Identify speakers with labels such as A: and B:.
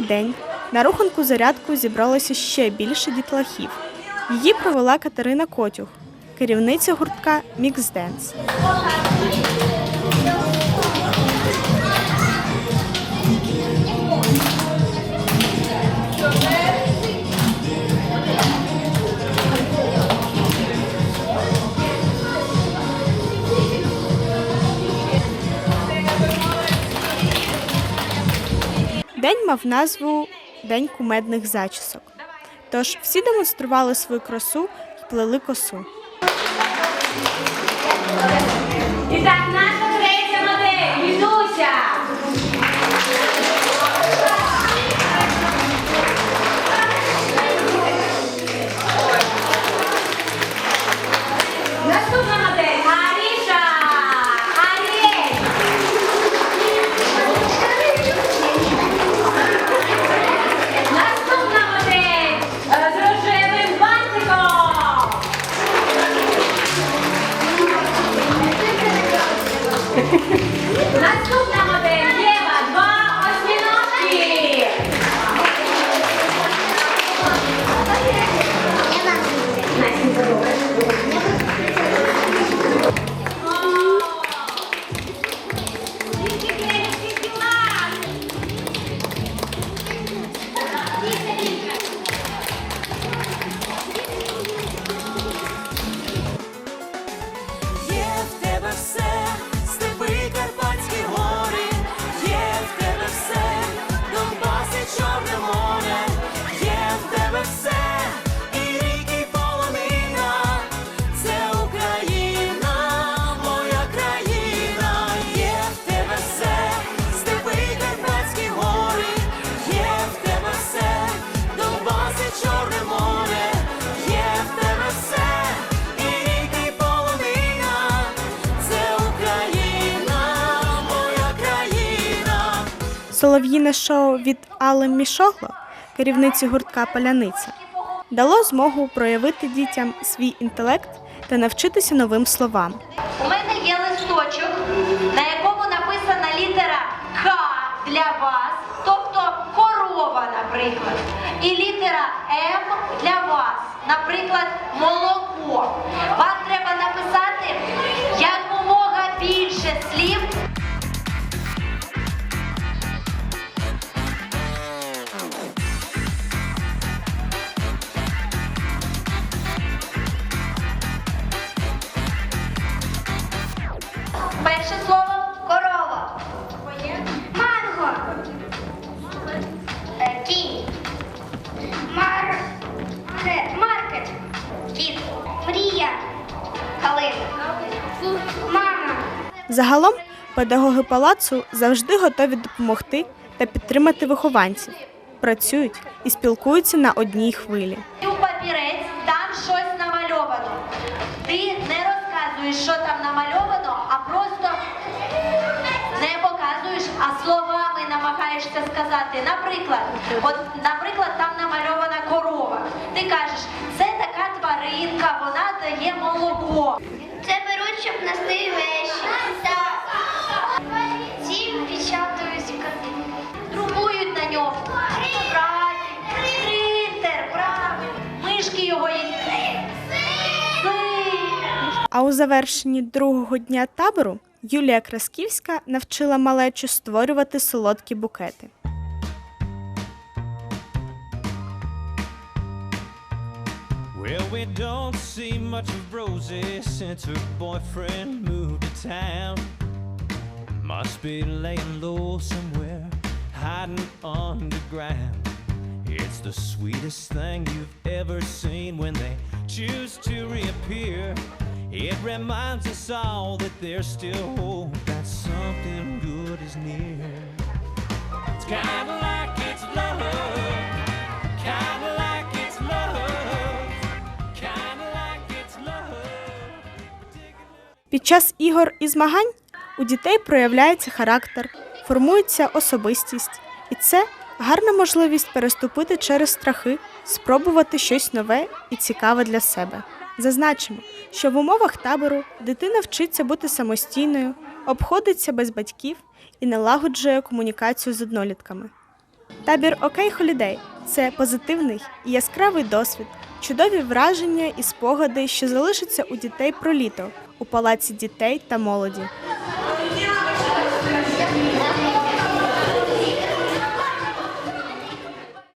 A: другий день на рухунку зарядку зібралося ще більше дітлахів. Її провела Катерина Котюх, керівниця гуртка Мікс Денс. День мав назву День кумедних зачісок. Тож всі демонстрували свою красу і плели косу.
B: І так, наша
A: Солов'їне шоу від Алли Мішогло, керівниці гуртка Паляниця, дало змогу проявити дітям свій інтелект та навчитися новим словам.
C: У мене є листочок, на якому написана літера К для вас, тобто корова, наприклад. І літера М для вас, наприклад, молоко. Вам треба написати якомога більше слів. Перше слово корова. Манго. Е, Кінь. Мар... Ке- Маркет. Кіт. Мрія. Калина. Мама.
A: Загалом педагоги палацу завжди готові допомогти та підтримати вихованців, працюють і спілкуються на одній хвилі.
C: У папірець там щось намальовано. Ти не розказуєш, що там намальовано, намагаєшся сказати. Наприклад, от, наприклад, там намальована корова. Ти кажеш, це така тваринка, вона дає молоко.
D: Це беруть, щоб нести вещі. Так. Ці печатаються картини.
C: Трубують на ньому. Принтер, правильно. Мишки його їдять.
A: А у завершенні другого дня табору Юлія Красківська навчила малечу створювати солодкі букети.
E: Well, we don't see much of Rosie since her boyfriend moved to town. Must be laying low somewhere, hiding underground. It's the sweetest thing you've ever seen when they choose to reappear. It reminds us all that there's still hope that something good is near. It's kinda like like it's love.
A: Під час ігор і змагань у дітей проявляється характер, формується особистість, і це гарна можливість переступити через страхи, спробувати щось нове і цікаве для себе. Зазначимо, що в умовах табору дитина вчиться бути самостійною, обходиться без батьків і налагоджує комунікацію з однолітками. Табір Окей Холідей це позитивний і яскравий досвід, чудові враження і спогади, що залишаться у дітей про літо у палаці дітей та молоді.